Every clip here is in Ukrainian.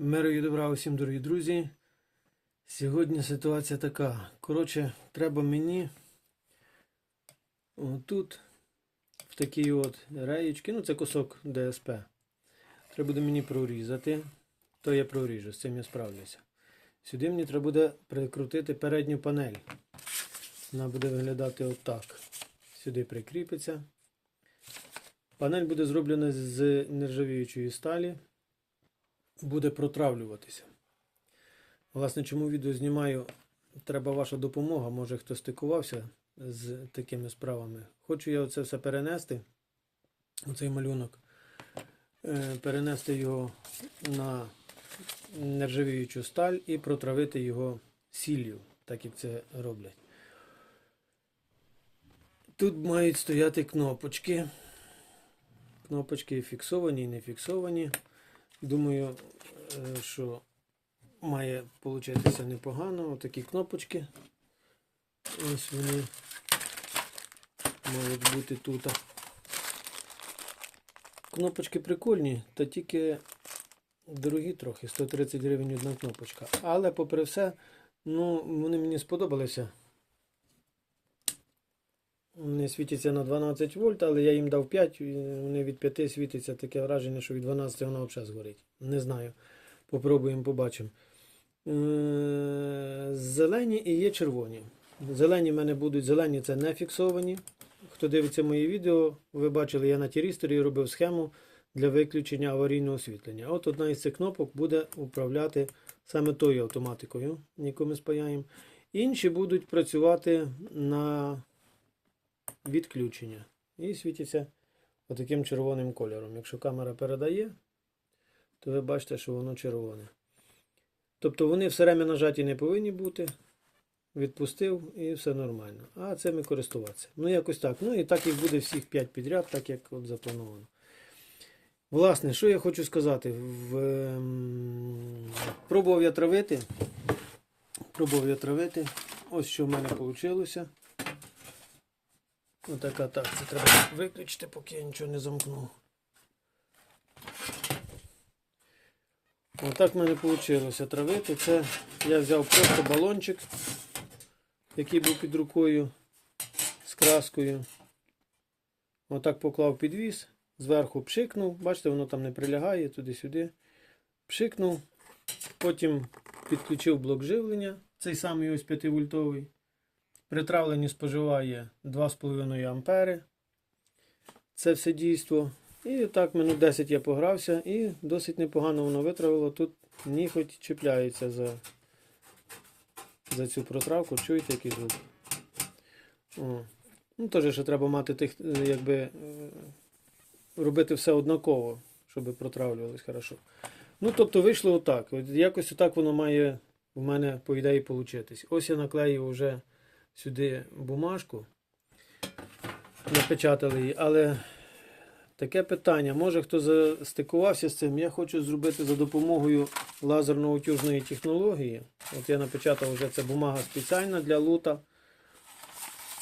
Миру і добра усім, дорогі друзі. Сьогодні ситуація така. Коротше, треба мені тут, в такій от реєчки, ну це кусок ДСП. Треба буде мені прорізати, то я проріжу, з цим я справлюся. Сюди мені треба буде прикрутити передню панель. Вона буде виглядати отак. Сюди прикріпиться. Панель буде зроблена з нержавіючої сталі буде протравлюватися. Власне, чому відео знімаю, треба ваша допомога. Може хто стикувався з такими справами. Хочу я оце все перенести, оцей малюнок, е, перенести його на нержавіючу сталь і протравити його сіллю, так як це роблять. Тут мають стояти кнопочки. Кнопочки фіксовані і не фіксовані. Думаю, е, що має получатися непогано. Отакі кнопочки. Ось вони мають бути тут. Кнопочки прикольні, та тільки дорогі трохи, 130 гривень одна кнопочка. Але попри все, ну, вони мені сподобалися. Вони світяться на 12 вольт, але я їм дав 5, і вони від 5 світяться таке враження, що від 12 воно взагалі згорить. Не знаю. Попробуємо, побачимо. Е, Зелені і є червоні. Зелені в мене будуть зелені, це не фіксовані. Хто дивиться мої відео, ви бачили, я на тірісторі робив схему для виключення аварійного освітлення. От одна із цих кнопок буде управляти саме тою автоматикою, яку ми спаяємо. Інші будуть працювати на відключення. І світиться отаким червоним кольором. Якщо камера передає, то ви бачите, що воно червоне. Тобто вони все время нажаті не повинні бути. Відпустив і все нормально. А цими користуватися. Ну, якось так. Ну і так їх буде всіх 5 підряд, так як от заплановано. Власне, що я хочу сказати? В... ем, Пробував я травити. Пробував я травити. Ось що в мене вийшло. Отака так, це треба виключити, поки я нічого не замкнув. Отак в мене вийшло травити. Це я взяв просто балончик, який був під рукою з краскою. Отак поклав підвіз, зверху пшикнув. Бачите, воно там не прилягає туди-сюди. Пшикнув, потім підключив блок живлення, цей самий ось 5 вольтовий. При травленні споживає 2,5 ампери. Це все дійство. І так минут 10 я погрався і досить непогано воно витравило. Тут ніхоть чіпляється за за цю протравку. Чуєте, який звук? О. Ну, теж ще треба мати тих, якби е, робити все однаково, щоб протравлювалось хорошо. Ну, тобто вийшло отак. От якось отак воно має в мене, по ідеї, получитись. Ось я наклеїв вже сюди бумажку. Напечатали її, але таке питання. Може хто стикувався з цим, я хочу зробити за допомогою лазерно-утюжної технології. От я напечатав вже це бумага спеціальна для лута,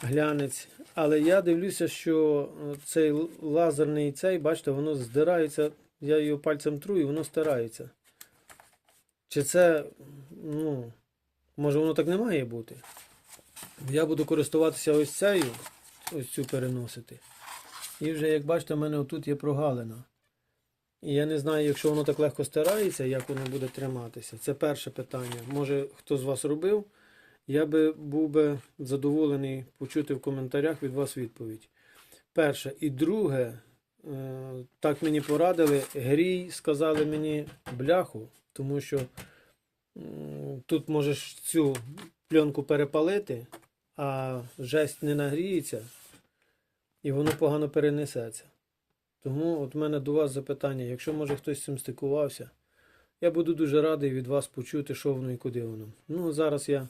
глянець. Але я дивлюся, що цей лазерний цей, бачите, воно здирається. Я його пальцем тру і воно стирається. Чи це, ну, може воно так не має бути? Я буду користуватися ось цією, ось цю переносити. І вже, як бачите, в мене отут є прогалина. І я не знаю, якщо воно так легко стирається, як воно буде триматися. Це перше питання. Може хто з вас робив. Я би був би задоволений почути в коментарях від вас відповідь. Перше. І друге, е, так мені порадили, грій сказали мені бляху, тому що тут можеш цю пленку перепалити, а жесть не нагріється і воно погано перенесеться. Тому от в мене до вас запитання, якщо може хтось з цим стикувався, я буду дуже радий від вас почути, що воно і куди воно. Ну, зараз я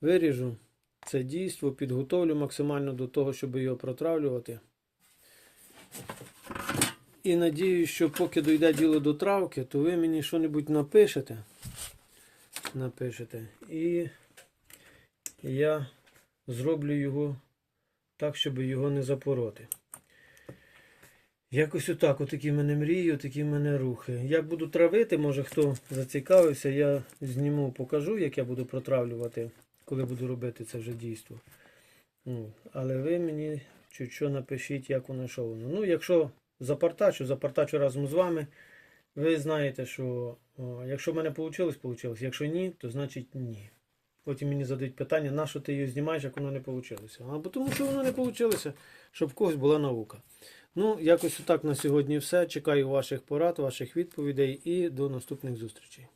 виріжу це дійство, підготовлю максимально до того, щоб його протравлювати. І надію, що поки дойде діло до травки, то ви мені що-небудь напишете. Напишете. І я зроблю його так, щоб його не запороти. Якось отак, отакі в мене мрії, отакі в мене рухи. Як буду травити, може хто зацікавився, я зніму, покажу, як я буду протравлювати, коли буду робити це вже дійство. Ну, але ви мені чуть-чуть напишіть, як воно що воно. Ну, якщо запартачу, запартачу разом з вами. Ви знаєте, що о, якщо в мене вийшло, вийшло. Якщо ні, то значить ні. Потім мені задають питання, на що ти її знімаєш, як воно не вийшло. Або тому що воно не вийшло, щоб в когось була наука. Ну, якось отак на сьогодні все. Чекаю ваших порад, ваших відповідей і до наступних зустрічей.